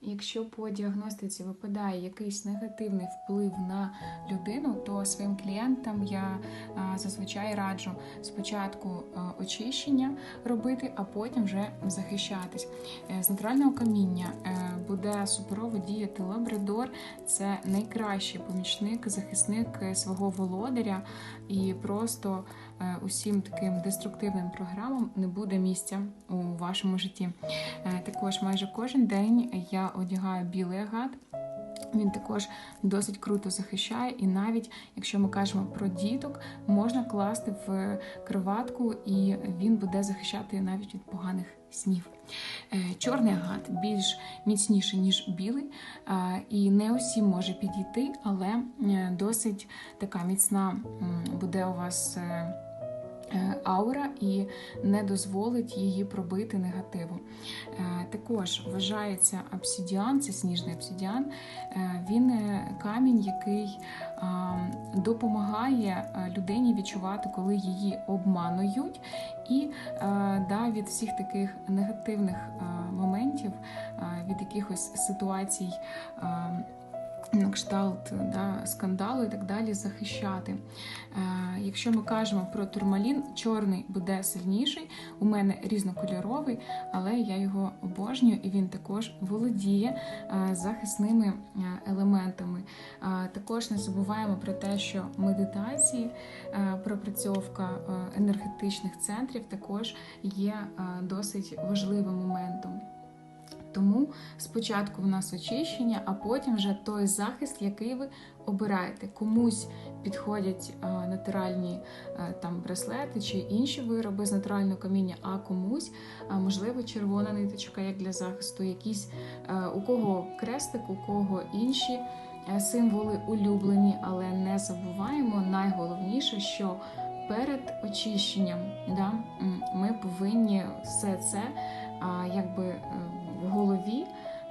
Якщо по діагностиці випадає якийсь негативний вплив на людину, то своїм клієнтам я зазвичай раджу спочатку очищення робити, а потім вже захищатись. Е, З натурального каміння е, буде суперово діяти лабрадор. Це найкращий помічник, захисник е, свого володаря, і просто усім таким деструктивним програмам не буде місця у вашому житті. Також майже кожен день я одягаю білий агат. Він також досить круто захищає, і навіть якщо ми кажемо про діток, можна класти в кроватку, і він буде захищати навіть від поганих снів. Е, Чорний агат більш міцніший, ніж білий, е, і не усім може підійти, але е, досить така міцна буде у вас. Е, Аура і не дозволить її пробити негативу. Е, Також вважається обсидіан, це сніжний обсидіан. Е, Він камінь, який допомагає людині відчувати, коли її обманують, і да, від всіх таких негативних моментів, від якихось ситуацій. На кшталт да, скандалу і так далі захищати. Якщо ми кажемо про турмалін, чорний буде сильніший. У мене різнокольоровий, але я його обожнюю, і він також володіє е, захисними е, елементами. Е, Також не забуваємо про те, що медитації, пропрацьовка енергетичних центрів також є досить важливим моментом. Тому спочатку в нас очищення, а потім вже той захист, який ви обираєте. Комусь підходять натуральні там браслети чи інші вироби з натурального каміння, а комусь можливо червона ниточка як для захисту, якісь у кого крестик, у кого інші символи улюблені, але не забуваємо найголовніше, що перед очищенням да, ми повинні все це а, якби е, в голові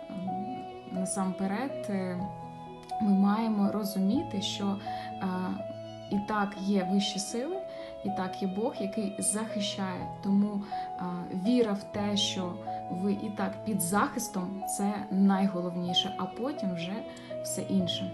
ем, насамперед е, ми маємо розуміти, що е, і так є вищі сили, і так є Бог, який захищає. Тому е, віра в те, що ви і так під захистом, це найголовніше, а потім вже все інше.